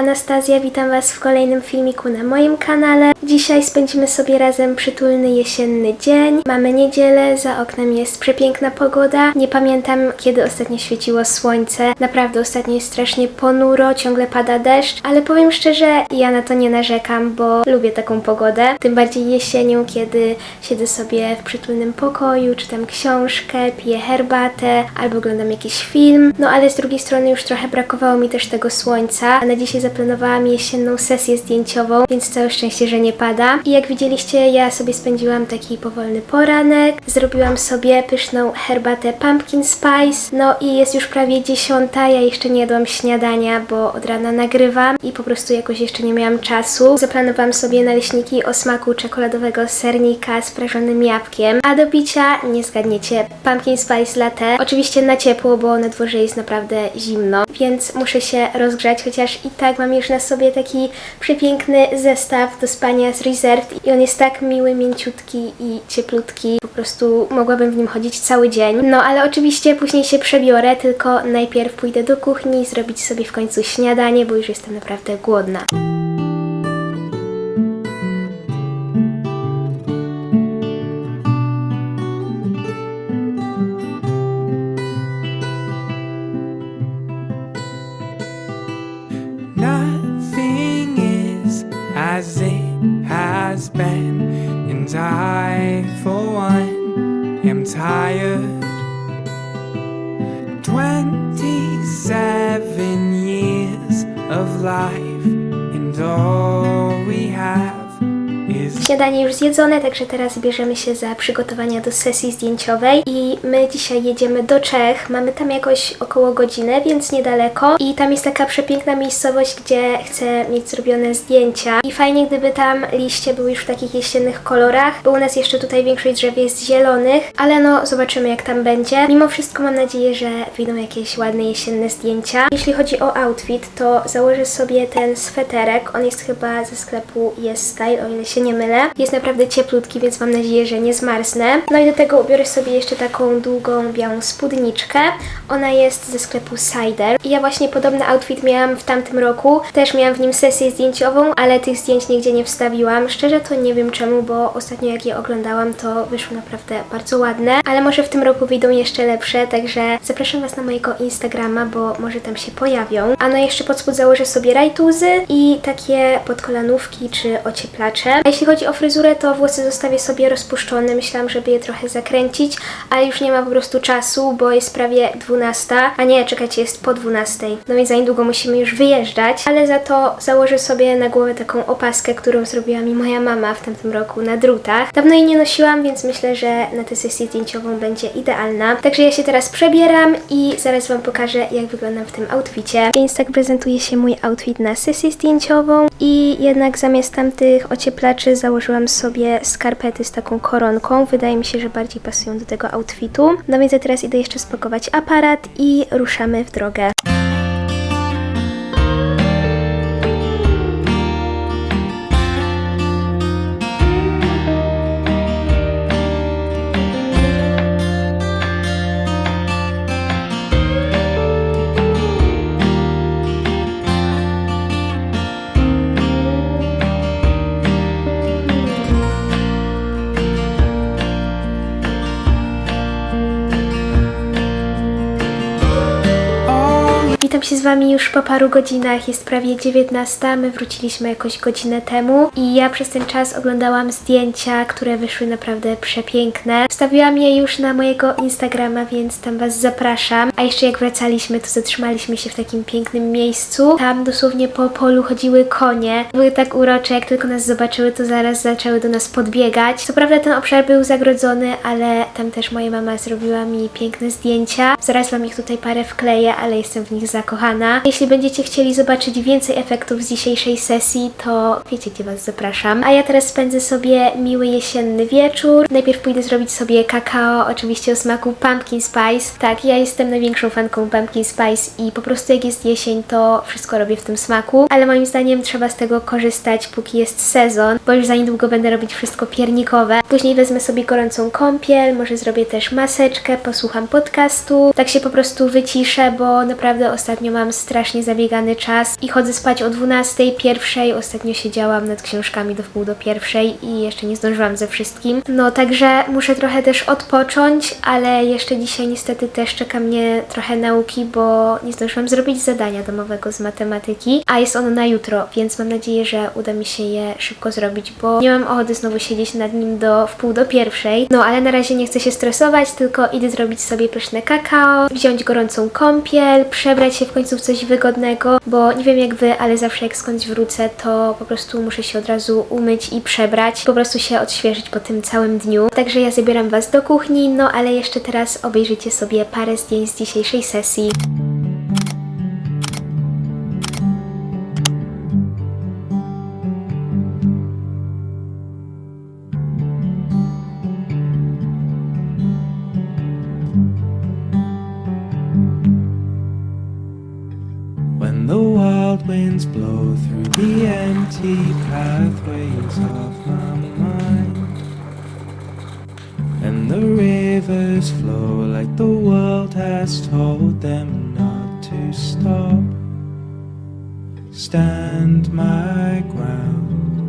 Anastazja, witam Was w kolejnym filmiku na moim kanale. Dzisiaj spędzimy sobie razem przytulny jesienny dzień. Mamy niedzielę, za oknem jest przepiękna pogoda. Nie pamiętam, kiedy ostatnio świeciło słońce. Naprawdę ostatnio jest strasznie ponuro, ciągle pada deszcz, ale powiem szczerze, ja na to nie narzekam, bo lubię taką pogodę. Tym bardziej jesienią, kiedy siedzę sobie w przytulnym pokoju, czytam książkę, piję herbatę albo oglądam jakiś film. No ale z drugiej strony już trochę brakowało mi też tego słońca. A na dzisiaj zaplanowałam jesienną sesję zdjęciową, więc całe szczęście, że nie pada. I jak widzieliście, ja sobie spędziłam taki powolny poranek. Zrobiłam sobie pyszną herbatę pumpkin spice. No i jest już prawie dziesiąta, ja jeszcze nie jadłam śniadania, bo od rana nagrywam i po prostu jakoś jeszcze nie miałam czasu. Zaplanowałam sobie naleśniki o smaku czekoladowego sernika z prażonym jabłkiem, a do picia, nie zgadniecie, pumpkin spice latte. Oczywiście na ciepło, bo na dworze jest naprawdę zimno, więc muszę się rozgrzać, chociaż i tak mam już na sobie taki przepiękny zestaw do spania z Reserved i on jest tak miły, mięciutki i cieplutki. Po prostu mogłabym w nim chodzić cały dzień. No ale oczywiście później się przebiorę, tylko najpierw pójdę do kuchni zrobić sobie w końcu śniadanie, bo już jestem naprawdę głodna. Nothing is as has been, and I, for one, am tired. 27 years of life, and all Śniadanie już zjedzone, także teraz bierzemy się za przygotowania do sesji zdjęciowej i my dzisiaj jedziemy do Czech. Mamy tam jakoś około godzinę, więc niedaleko i tam jest taka przepiękna miejscowość, gdzie chcę mieć zrobione zdjęcia i fajnie gdyby tam liście były już w takich jesiennych kolorach, bo u nas jeszcze tutaj większość drzew jest zielonych, ale no zobaczymy jak tam będzie. Mimo wszystko mam nadzieję, że wyjdą jakieś ładne jesienne zdjęcia. Jeśli chodzi o outfit, to założę sobie ten sweterek, on jest chyba ze sklepu Yes Style, o ile się nie mylę. Jest naprawdę cieplutki, więc mam nadzieję, że nie zmarznę. No i do tego ubiorę sobie jeszcze taką długą, białą spódniczkę. Ona jest ze sklepu Cider. I ja właśnie podobny outfit miałam w tamtym roku. Też miałam w nim sesję zdjęciową, ale tych zdjęć nigdzie nie wstawiłam. Szczerze to nie wiem czemu, bo ostatnio jak je oglądałam, to wyszły naprawdę bardzo ładne. Ale może w tym roku wyjdą jeszcze lepsze, także zapraszam Was na mojego Instagrama, bo może tam się pojawią. A no jeszcze pod spód założę sobie rajtuzy i takie podkolanówki czy ocieplacze. A jeśli chodzi o fryzurę, to włosy zostawię sobie rozpuszczone. Myślałam, żeby je trochę zakręcić, ale już nie ma po prostu czasu, bo jest prawie 12. A nie, czekajcie, jest po 12. No i za niedługo musimy już wyjeżdżać, ale za to założę sobie na głowę taką opaskę, którą zrobiła mi moja mama w tamtym roku na drutach. Dawno jej nie nosiłam, więc myślę, że na tę sesję zdjęciową będzie idealna. Także ja się teraz przebieram i zaraz Wam pokażę, jak wyglądam w tym outficie. Więc tak prezentuje się mój outfit na sesję zdjęciową i jednak zamiast tamtych ocieplaczy założyłam sobie skarpety z taką koronką. Wydaje mi się, że bardziej pasują do tego outfitu. No więc ja teraz idę jeszcze spakować aparat i ruszamy w drogę. Się z Wami już po paru godzinach, jest prawie 19, my wróciliśmy jakoś godzinę temu i ja przez ten czas oglądałam zdjęcia, które wyszły naprawdę przepiękne. Wstawiłam je już na mojego Instagrama, więc tam Was zapraszam. A jeszcze jak wracaliśmy, to zatrzymaliśmy się w takim pięknym miejscu. Tam dosłownie po polu chodziły konie. Były tak urocze, jak tylko nas zobaczyły, to zaraz zaczęły do nas podbiegać. Co prawda ten obszar był zagrodzony, ale tam też moja mama zrobiła mi piękne zdjęcia. Zaraz Wam ich tutaj parę wkleję, ale jestem w nich zakochana. Jeśli będziecie chcieli zobaczyć więcej efektów z dzisiejszej sesji, to wiecie, gdzie Was zapraszam. A ja teraz spędzę sobie miły jesienny wieczór. Najpierw pójdę zrobić sobie kakao, oczywiście o smaku pumpkin spice. Tak, ja jestem największą fanką pumpkin spice i po prostu jak jest jesień, to wszystko robię w tym smaku. Ale moim zdaniem trzeba z tego korzystać, póki jest sezon, bo już za niedługo będę robić wszystko piernikowe. Później wezmę sobie gorącą kąpiel, może zrobię też maseczkę, posłucham podcastu. Tak się po prostu wyciszę, bo naprawdę ostatnio ostatnio mam strasznie zabiegany czas i chodzę spać o 12, pierwszej. Ostatnio siedziałam nad książkami do wpół do pierwszej i jeszcze nie zdążyłam ze wszystkim. No także muszę trochę też odpocząć, ale jeszcze dzisiaj niestety też czeka mnie trochę nauki, bo nie zdążyłam zrobić zadania domowego z matematyki, a jest ono na jutro, więc mam nadzieję, że uda mi się je szybko zrobić, bo nie mam ochoty znowu siedzieć nad nim do wpół do pierwszej. No ale na razie nie chcę się stresować, tylko idę zrobić sobie pyszne kakao, wziąć gorącą kąpiel, przebrać się w coś wygodnego, bo nie wiem jak wy, ale zawsze jak skądś wrócę, to po prostu muszę się od razu umyć i przebrać, po prostu się odświeżyć po tym całym dniu. Także ja zabieram was do kuchni, no ale jeszcze teraz obejrzyjcie sobie parę zdjęć z dzisiejszej sesji. The rivers flow like the world has told them not to stop, stand my ground.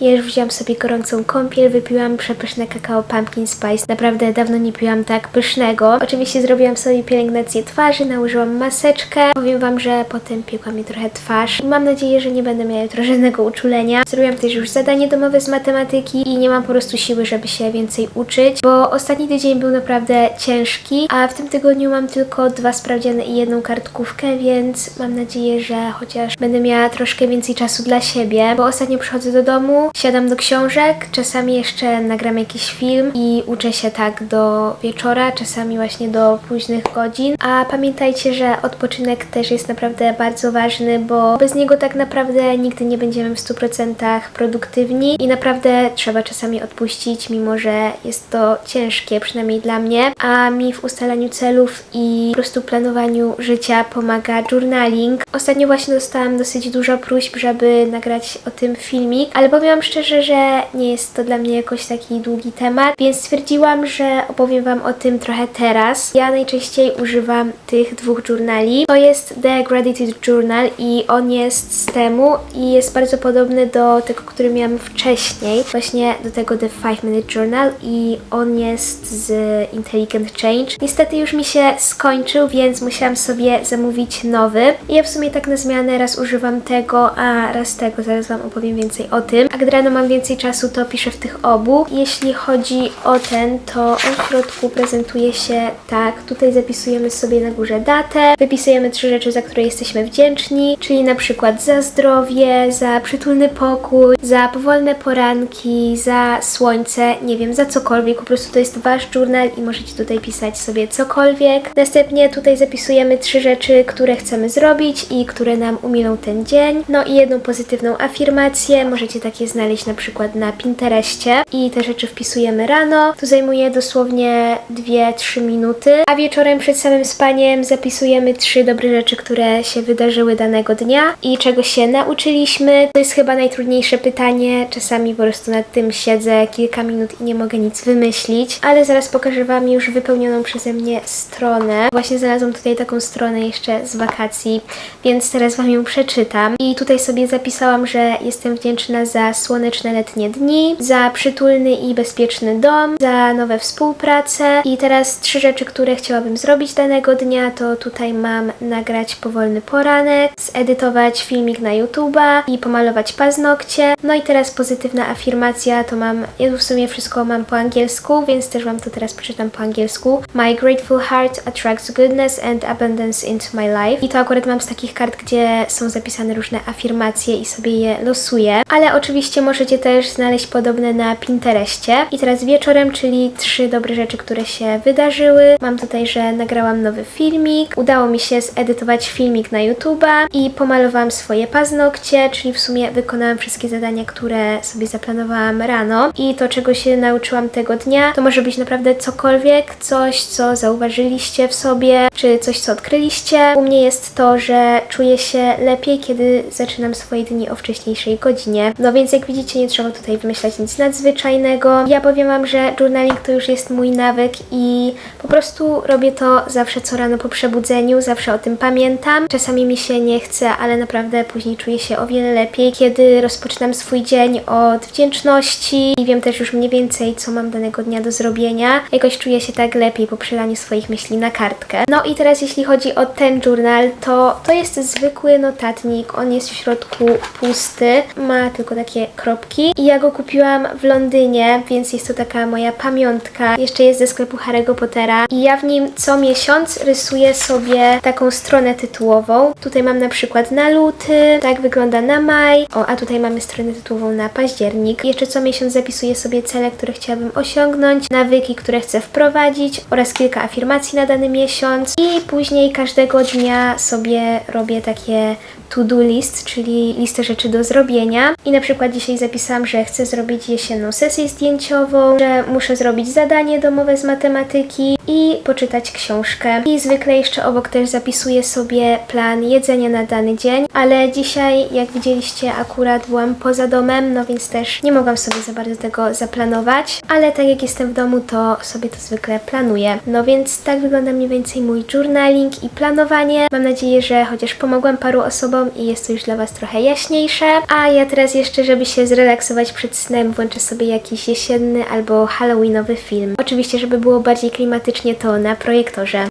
Ja już wziąłam sobie gorącą kąpiel, wypiłam przepyszne kakao pumpkin spice. Naprawdę dawno nie piłam tak pysznego. Oczywiście zrobiłam sobie pielęgnację twarzy, nałożyłam maseczkę. Powiem wam, że potem piekła mi trochę twarz. Mam nadzieję, że nie będę miała jutro żadnego uczulenia. Zrobiłam też już zadanie domowe z matematyki i nie mam po prostu siły, żeby się więcej uczyć, bo ostatni tydzień był naprawdę ciężki, a w tym tygodniu mam tylko dwa sprawdziany i jedną kartkówkę, więc mam nadzieję, że chociaż będę miała troszkę więcej czasu dla siebie, bo ostatnio przychodzę do domu, siadam do książek, czasami jeszcze nagram jakiś film i uczę się tak do wieczora, czasami właśnie do późnych godzin. A pamiętajcie, że odpoczynek też jest naprawdę bardzo ważny, bo bez niego tak naprawdę nigdy nie będziemy w 100% produktywni i naprawdę trzeba czasami odpuścić, mimo że jest to ciężkie, przynajmniej dla mnie. A mi w ustalaniu celów i po prostu planowaniu życia pomaga journaling. Ostatnio właśnie dostałam dosyć dużo próśb, żeby nagrać o tym filmik, ale powiem szczerze, że nie jest to dla mnie jakoś taki długi temat, więc stwierdziłam, że opowiem Wam o tym trochę teraz. Ja najczęściej używam tych dwóch journali. To jest The Gratitude Journal i on jest z temu i jest bardzo podobny do tego, który miałam wcześniej, właśnie do tego The 5 Minute Journal i on jest z Intelligent Change. Niestety już mi się skończył, więc musiałam sobie zamówić nowy. I ja w sumie tak na zmianę raz używam tego, a raz tego, zaraz Wam opowiem więcej o tym. A gdy rano mam więcej czasu, to piszę w tych obu. Jeśli chodzi o ten, to on w środku prezentuje się tak. Tutaj zapisujemy sobie na górze datę, wypisujemy trzy rzeczy, za które jesteśmy wdzięczni, czyli na przykład za zdrowie, za przytulny pokój, za powolne poranki, za słońce, nie wiem, za cokolwiek. Po prostu to jest wasz journal i możecie tutaj pisać sobie cokolwiek. Następnie tutaj zapisujemy trzy rzeczy, które chcemy zrobić i które nam umilą ten dzień. No i jedną pozytywną afirmację. Możecie takie znaleźć na przykład na Pinterestie i te rzeczy wpisujemy rano. To zajmuje dosłownie 2-3 minuty, a wieczorem przed samym spaniem zapisujemy trzy dobre rzeczy, które się wydarzyły danego dnia i czego się nauczyliśmy. To jest chyba najtrudniejsze pytanie. Czasami po prostu nad tym siedzę kilka minut i nie mogę nic wymyślić, ale zaraz pokażę Wam już wypełnioną przeze mnie stronę. Właśnie znalazłam tutaj taką stronę jeszcze z wakacji, więc teraz Wam ją przeczytam. I tutaj sobie zapisałam, że jestem wdzięczna za słoneczne letnie dni, za przytulny i bezpieczny dom, za nowe współprace. I teraz trzy rzeczy, które chciałabym zrobić danego dnia, to tutaj mam nagrać powolny poranek, zedytować filmik na YouTube'a i pomalować paznokcie. No i teraz pozytywna afirmacja, to mam, ja tu w sumie wszystko mam po angielsku, więc też Wam to teraz przeczytam po angielsku. My grateful heart attracts goodness and abundance into my life. I to akurat mam z takich kart, gdzie są zapisane różne afirmacje i sobie je losuję. Ale oczywiście możecie też znaleźć podobne na Pinterestie. I teraz wieczorem, czyli trzy dobre rzeczy, które się wydarzyły. Mam tutaj, że nagrałam nowy filmik, udało mi się zedytować filmik na YouTube'a i pomalowałam swoje paznokcie, czyli w sumie wykonałam wszystkie zadania, które sobie zaplanowałam rano. I to, czego się nauczyłam tego dnia, to może być naprawdę cokolwiek, coś, co zauważyliście w sobie, czy coś, co odkryliście. U mnie jest to, że czuję się lepiej, kiedy zaczynam swoje dni o wcześniejszej godzinie. No więc Jak widzicie, nie trzeba tutaj wymyślać nic nadzwyczajnego. Ja powiem Wam, że journaling to już jest mój nawyk i po prostu robię to zawsze co rano po przebudzeniu, zawsze o tym pamiętam. Czasami mi się nie chce, ale naprawdę później czuję się o wiele lepiej, kiedy rozpoczynam swój dzień od wdzięczności i wiem też już mniej więcej, co mam danego dnia do zrobienia. Jakoś czuję się tak lepiej po przelaniu swoich myśli na kartkę. No i teraz jeśli chodzi o ten journal, to to jest zwykły notatnik. On jest w środku pusty, ma tylko takie kropki i ja go kupiłam w Londynie, więc jest to taka moja pamiątka. Jeszcze jest ze sklepu Harry'ego Pottera i ja w nim co miesiąc rysuję sobie taką stronę tytułową. Tutaj mam na przykład na luty, tak wygląda na maj, o, a tutaj mamy stronę tytułową na październik. Jeszcze co miesiąc zapisuję sobie cele, które chciałabym osiągnąć, nawyki, które chcę wprowadzić oraz kilka afirmacji na dany miesiąc i później każdego dnia sobie robię takie to-do list, czyli listę rzeczy do zrobienia. I na przykład dzisiaj zapisałam, że chcę zrobić jesienną sesję zdjęciową, że muszę zrobić zadanie domowe z matematyki i poczytać książkę. I zwykle jeszcze obok też zapisuję sobie plan jedzenia na dany dzień, ale dzisiaj, jak widzieliście, akurat byłam poza domem, no więc też nie mogłam sobie za bardzo tego zaplanować, ale tak jak jestem w domu, to sobie to zwykle planuję. No więc tak wygląda mniej więcej mój journaling i planowanie. Mam nadzieję, że chociaż pomogłam paru osobom i jest to już dla Was trochę jaśniejsze. A ja teraz jeszcze, żeby się zrelaksować przed snem, włączę sobie jakiś jesienny albo halloweenowy film. Oczywiście, żeby było bardziej klimatycznie, to na projektorze.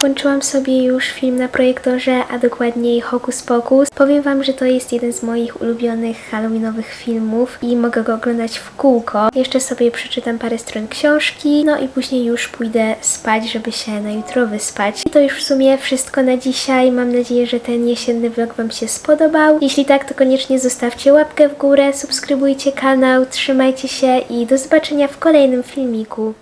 Włączyłam sobie już film na projektorze, a dokładniej Hokus Pokus. Powiem Wam, że to jest jeden z moich ulubionych halloweenowych filmów i mogę go oglądać w kółko. Jeszcze sobie przeczytam parę stron książki, no i później już pójdę spać, żeby się na jutro wyspać. I to już w sumie wszystko na dzisiaj. Mam nadzieję, że ten jesienny vlog Wam się spodobał. Jeśli tak, to koniecznie zostawcie łapkę w górę, subskrybujcie kanał, trzymajcie się i do zobaczenia w kolejnym filmiku.